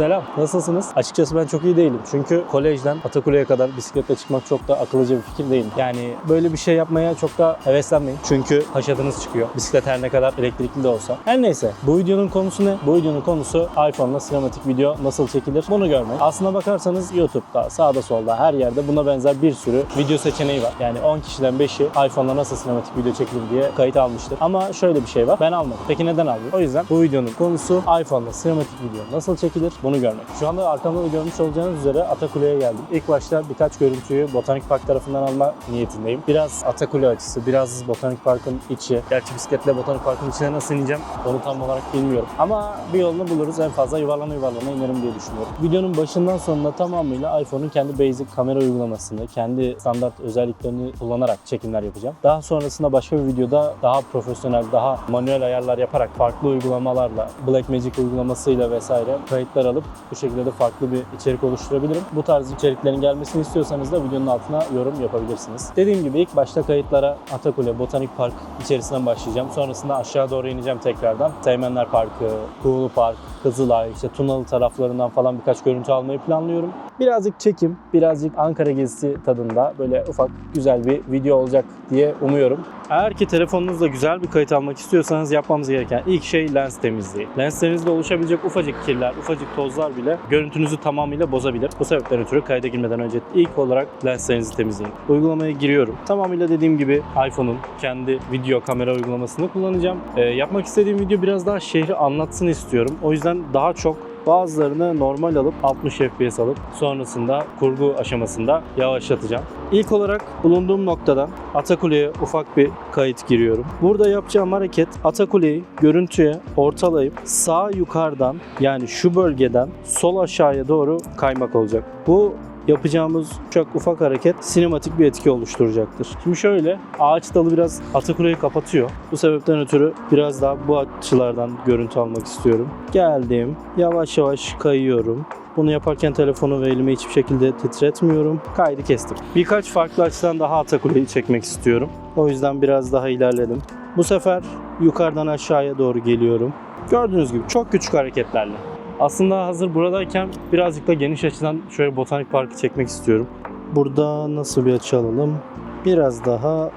Selam, nasılsınız? Açıkçası ben çok iyi değilim. Çünkü kolejden Atakule'ye kadar bisikletle çıkmak çok da akıllıca bir fikir değil. Yani böyle bir şey yapmaya çok da heveslenmeyin. Çünkü haşadınız çıkıyor. Bisiklet her ne kadar elektrikli de olsa. Her neyse, bu videonun konusu ne? Bu videonun konusu iPhone'la sinematik video nasıl çekilir? Bunu görmek. Aslına bakarsanız YouTube'da, sağda solda her yerde buna benzer bir sürü video seçeneği var. Yani 10 kişiden 5'i iPhone'la nasıl sinematik video çekilir diye kayıt almıştır. Ama şöyle bir şey var. Ben almadım. Peki neden aldım? O yüzden bu videonun konusu iPhone'la sinematik video nasıl çekilir? Bunu görmek. Şu anda arkamda da görmüş olacağınız üzere Atakule'ye geldim. İlk başta birkaç görüntüyü Botanik Park tarafından alma niyetindeyim. Biraz Atakule açısı, biraz Botanik Park'ın içi. Gerçi bisikletle Botanik Park'ın içine nasıl ineceğim onu tam olarak bilmiyorum. Ama bir yolunu buluruz. En fazla yuvarlana yuvarlana inerim diye düşünüyorum. Videonun başından sonuna tamamıyla iPhone'un kendi basic kamera uygulamasını, kendi standart özelliklerini kullanarak çekimler yapacağım. Daha sonrasında başka bir videoda daha profesyonel, daha manuel ayarlar yaparak farklı uygulamalarla, Blackmagic uygulamasıyla vesaire kayıtlar alıp bu şekilde de farklı bir içerik oluşturabilirim. Bu tarz içeriklerin gelmesini istiyorsanız da videonun altına yorum yapabilirsiniz. Dediğim gibi ilk başta kayıtlara Atakule Botanik Park içerisinden başlayacağım. Sonrasında aşağı doğru ineceğim tekrardan. Teğmenler Parkı, Kuğulu Park, Kızılay, işte Tunalı taraflarından falan birkaç görüntü almayı planlıyorum. Birazcık çekim, birazcık Ankara gezisi tadında böyle ufak güzel bir video olacak diye umuyorum. Eğer ki telefonunuzla güzel bir kayıt almak istiyorsanız yapmamız gereken ilk şey lens temizliği. Lenslerinizde oluşabilecek ufacık kirler, ufacık tozlar bile görüntünüzü tamamıyla bozabilir. Bu sebepten ötürü kayda girmeden önce ilk olarak lenslerinizi temizleyin. Uygulamaya giriyorum. Tamamıyla dediğim gibi iPhone'un kendi video kamera uygulamasını kullanacağım. Ee, yapmak istediğim video biraz daha şehri anlatsın istiyorum. O yüzden daha çok Bazılarını normal alıp 60 FPS alıp sonrasında kurgu aşamasında yavaşlatacağım. İlk olarak bulunduğum noktadan Atakule'ye ufak bir kayıt giriyorum. Burada yapacağım hareket Atakule'yi görüntüye ortalayıp sağ yukarıdan yani şu bölgeden sol aşağıya doğru kaymak olacak. Bu yapacağımız çok ufak hareket sinematik bir etki oluşturacaktır. Şimdi şöyle ağaç dalı biraz Atakule'yi kapatıyor. Bu sebepten ötürü biraz daha bu açılardan görüntü almak istiyorum. Geldim. Yavaş yavaş kayıyorum. Bunu yaparken telefonu ve elimi hiçbir şekilde titretmiyorum. Kaydı kestim. Birkaç farklı açıdan daha Atakule'yi çekmek istiyorum. O yüzden biraz daha ilerledim. Bu sefer yukarıdan aşağıya doğru geliyorum. Gördüğünüz gibi çok küçük hareketlerle. Aslında hazır buradayken birazcık da geniş açıdan şöyle botanik parkı çekmek istiyorum. Burada nasıl bir açı alalım? Biraz daha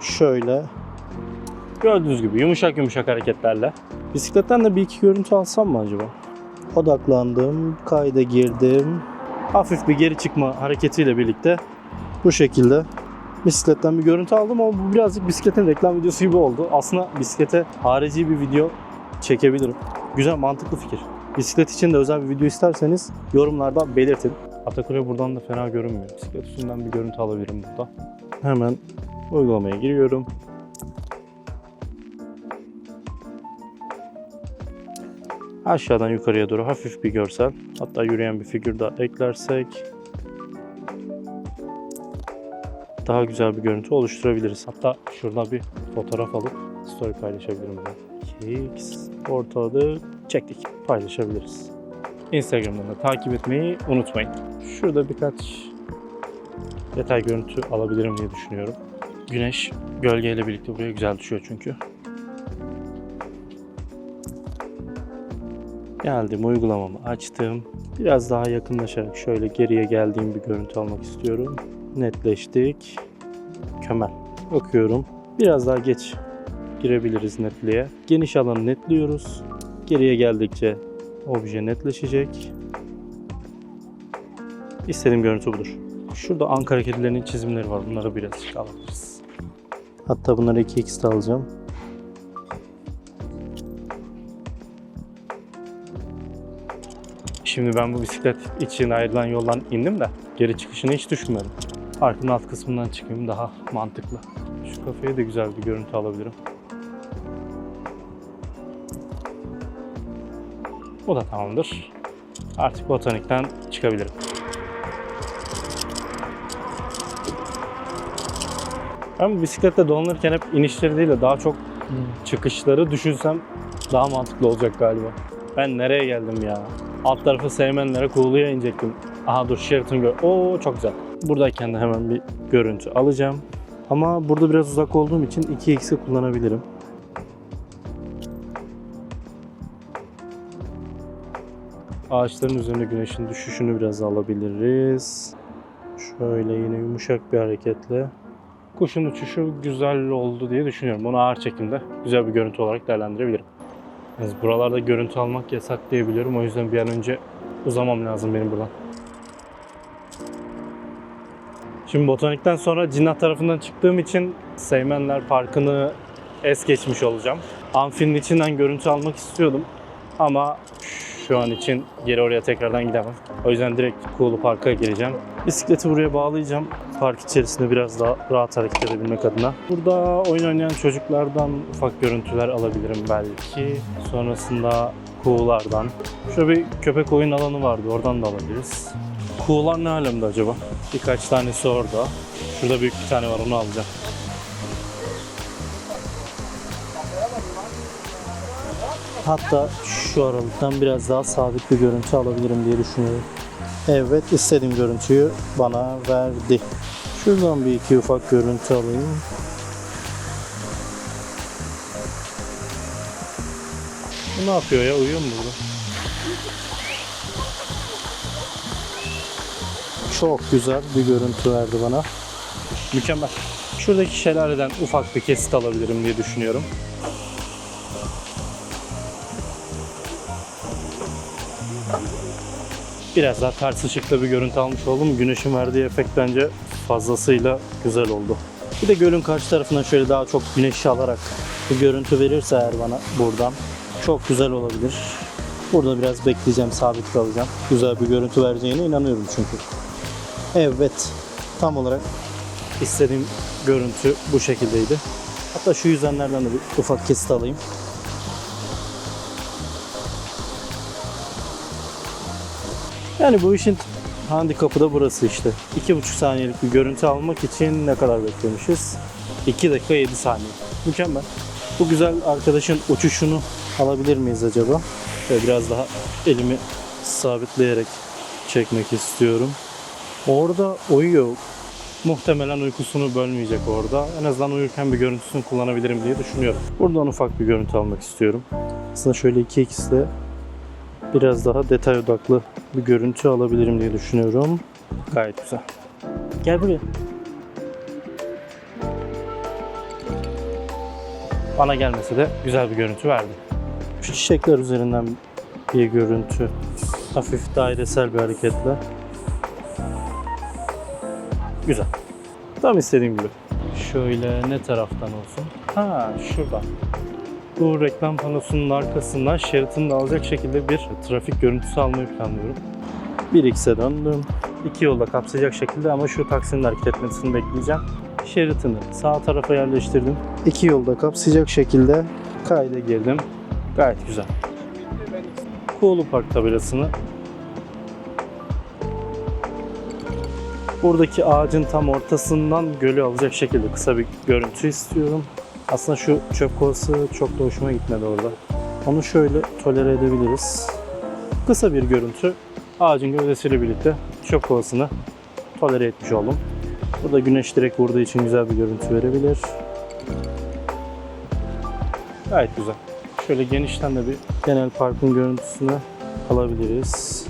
şöyle. Gördüğünüz gibi yumuşak yumuşak hareketlerle. Bisikletten de bir iki görüntü alsam mı acaba? Odaklandım, kayda girdim. Hafif bir geri çıkma hareketiyle birlikte bu şekilde bisikletten bir görüntü aldım ama bu birazcık bisikletin reklam videosu gibi oldu. Aslında bisiklete harici bir video çekebilirim. Güzel, mantıklı fikir. Bisiklet için de özel bir video isterseniz yorumlarda belirtin. Atakule buradan da fena görünmüyor. Bisiklet üstünden bir görüntü alabilirim burada. Hemen uygulamaya giriyorum. Aşağıdan yukarıya doğru hafif bir görsel. Hatta yürüyen bir figür daha eklersek daha güzel bir görüntü oluşturabiliriz. Hatta şurada bir fotoğraf alıp story paylaşabilirim ben. X ortaladı çektik. Paylaşabiliriz. Instagram'dan da takip etmeyi unutmayın. Şurada birkaç detay görüntü alabilirim diye düşünüyorum. Güneş gölgeyle birlikte buraya güzel düşüyor çünkü. Geldim uygulamamı açtım. Biraz daha yakınlaşarak şöyle geriye geldiğim bir görüntü almak istiyorum. Netleştik. Mükemmel. Bakıyorum. Biraz daha geç girebiliriz netliğe. Geniş alanı netliyoruz. Geriye geldikçe obje netleşecek. İstediğim görüntü budur. Şurada Ankara kedilerinin çizimleri var. Bunları birazcık alabiliriz. Hatta bunları 2x'te alacağım. Şimdi ben bu bisiklet için ayrılan yoldan indim de geri çıkışını hiç düşünmedim. Parkın alt kısmından çıkayım daha mantıklı. Şu kafeye de güzel bir görüntü alabilirim. Bu da tamamdır. Artık botanikten çıkabilirim. Ben bisiklette dolanırken hep inişleri değil de daha çok çıkışları düşünsem daha mantıklı olacak galiba. Ben nereye geldim ya? Alt tarafı sevmenlere Kuğulu'ya inecektim. Aha dur Sheraton gör. Oo çok güzel. Buradayken de hemen bir görüntü alacağım. Ama burada biraz uzak olduğum için 2x'i kullanabilirim. Ağaçların üzerine güneşin düşüşünü biraz alabiliriz. Şöyle yine yumuşak bir hareketle. Kuşun uçuşu güzel oldu diye düşünüyorum. Bunu ağır çekimde güzel bir görüntü olarak değerlendirebilirim. Yalnız buralarda görüntü almak yasak diyebiliyorum. O yüzden bir an önce uzamam lazım benim buradan. Şimdi botanikten sonra Cinnah tarafından çıktığım için Seymenler Parkı'nı es geçmiş olacağım. Amfinin içinden görüntü almak istiyordum ama şu an için geri oraya tekrardan gidemem. O yüzden direkt Kuğulu Park'a gireceğim. Bisikleti buraya bağlayacağım. Park içerisinde biraz daha rahat hareket edebilmek adına. Burada oyun oynayan çocuklardan ufak görüntüler alabilirim belki. Sonrasında kuğulardan. Şöyle bir köpek oyun alanı vardı. Oradan da alabiliriz. Kuğular ne alemde acaba? Birkaç tanesi orada. Şurada büyük bir tane var onu alacağım. Hatta şu aralıktan biraz daha sabit bir görüntü alabilirim diye düşünüyorum. Evet istediğim görüntüyü bana verdi. Şuradan bir iki ufak görüntü alayım. Bu ne yapıyor ya? Uyuyor mu burada? Çok güzel bir görüntü verdi bana. Mükemmel. Şuradaki şelaleden ufak bir kesit alabilirim diye düşünüyorum. Biraz daha ters ışıkta bir görüntü almış oldum. Güneşin verdiği efekt bence fazlasıyla güzel oldu. Bir de gölün karşı tarafından şöyle daha çok güneş alarak bir görüntü verirse eğer bana buradan çok güzel olabilir. Burada biraz bekleyeceğim, sabit kalacağım. Güzel bir görüntü vereceğine inanıyorum çünkü. Evet, tam olarak istediğim görüntü bu şekildeydi. Hatta şu yüzdenlerden de bir ufak kesit alayım. Yani bu işin handikapı da burası işte. 2,5 saniyelik bir görüntü almak için ne kadar beklemişiz? 2 dakika 7 saniye. Mükemmel. Bu güzel arkadaşın uçuşunu alabilir miyiz acaba? Şöyle biraz daha elimi sabitleyerek çekmek istiyorum. Orada uyuyor. Muhtemelen uykusunu bölmeyecek orada. En azından uyurken bir görüntüsünü kullanabilirim diye düşünüyorum. Buradan ufak bir görüntü almak istiyorum. Aslında şöyle 2x ile biraz daha detay odaklı bir görüntü alabilirim diye düşünüyorum. Gayet güzel. Gel buraya. Bana gelmese de güzel bir görüntü verdi. Şu çiçekler üzerinden bir görüntü. Hafif dairesel bir hareketle. Güzel. Tam istediğim gibi. Şöyle ne taraftan olsun? Ha şuradan. Bu reklam panosunun arkasından şeritini de alacak şekilde bir trafik görüntüsü almayı planlıyorum. 1x'e döndüm. İki yolda kapsayacak şekilde ama şu taksinin hareket etmesini bekleyeceğim. Şeritini sağ tarafa yerleştirdim. İki yolda kapsayacak şekilde kayda girdim. Gayet güzel. Kuğulu Park tabelasını buradaki ağacın tam ortasından gölü alacak şekilde kısa bir görüntü istiyorum. Aslında şu çöp kovası çok da hoşuma gitmedi orada. Onu şöyle tolere edebiliriz. Kısa bir görüntü. Ağacın gövdesiyle birlikte çöp kovasını tolere etmiş oldum. Burada güneş direkt vurduğu için güzel bir görüntü verebilir. Gayet güzel. Şöyle genişten de bir genel parkın görüntüsünü alabiliriz.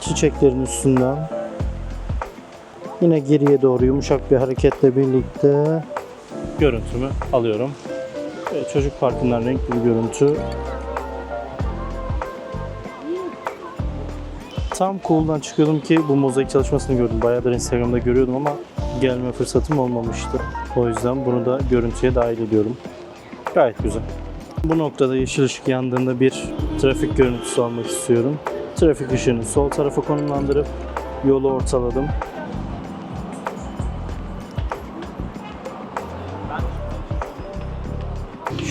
Çiçeklerin üstünden Yine geriye doğru yumuşak bir hareketle birlikte görüntümü alıyorum. Çocuk parkından renkli bir görüntü. Tam cool'dan çıkıyordum ki bu mozaik çalışmasını gördüm. Bayağıdır Instagram'da görüyordum ama gelme fırsatım olmamıştı. O yüzden bunu da görüntüye dahil ediyorum. Gayet güzel. Bu noktada yeşil ışık yandığında bir trafik görüntüsü almak istiyorum. Trafik ışığını sol tarafa konumlandırıp yolu ortaladım.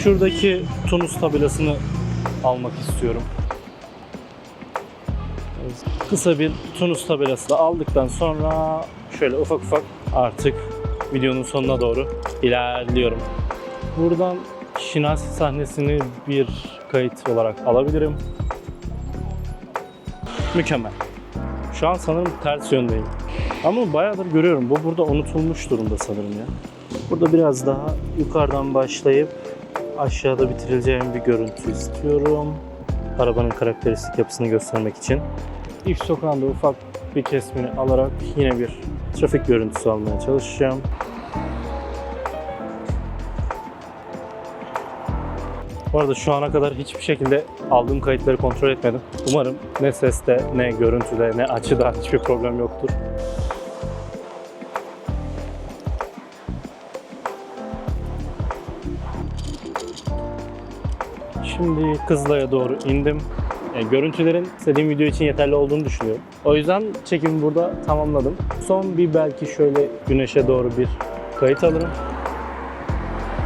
Şuradaki Tunus tabelasını almak istiyorum. Kısa bir Tunus tabelası da aldıktan sonra şöyle ufak ufak artık videonun sonuna doğru ilerliyorum. Buradan Şinasi sahnesini bir kayıt olarak alabilirim. Mükemmel. Şu an sanırım ters yöndeyim. Ama bayağıdır görüyorum. Bu burada unutulmuş durumda sanırım ya. Burada biraz daha yukarıdan başlayıp aşağıda bitirileceğim bir görüntü istiyorum. arabanın karakteristik yapısını göstermek için. İlk sokağında ufak bir kesmini alarak yine bir trafik görüntüsü almaya çalışacağım. Bu arada şu ana kadar hiçbir şekilde aldığım kayıtları kontrol etmedim. Umarım ne seste, ne görüntüde, ne açıda hiçbir problem yoktur. Şimdi Kızılay'a doğru indim. Yani görüntülerin istediğim video için yeterli olduğunu düşünüyorum. O yüzden çekimi burada tamamladım. Son bir belki şöyle güneşe doğru bir kayıt alırım.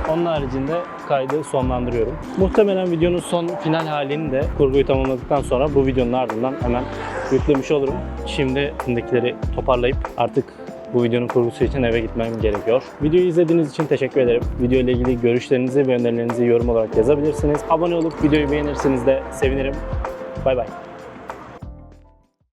Onun haricinde kaydı sonlandırıyorum. Muhtemelen videonun son final halini de kurguyu tamamladıktan sonra bu videonun ardından hemen yüklemiş olurum. Şimdi elimdekileri toparlayıp artık bu videonun kurgusu için eve gitmem gerekiyor. Videoyu izlediğiniz için teşekkür ederim. Video ile ilgili görüşlerinizi ve önerilerinizi yorum olarak yazabilirsiniz. Abone olup videoyu beğenirseniz de sevinirim. Bay bay.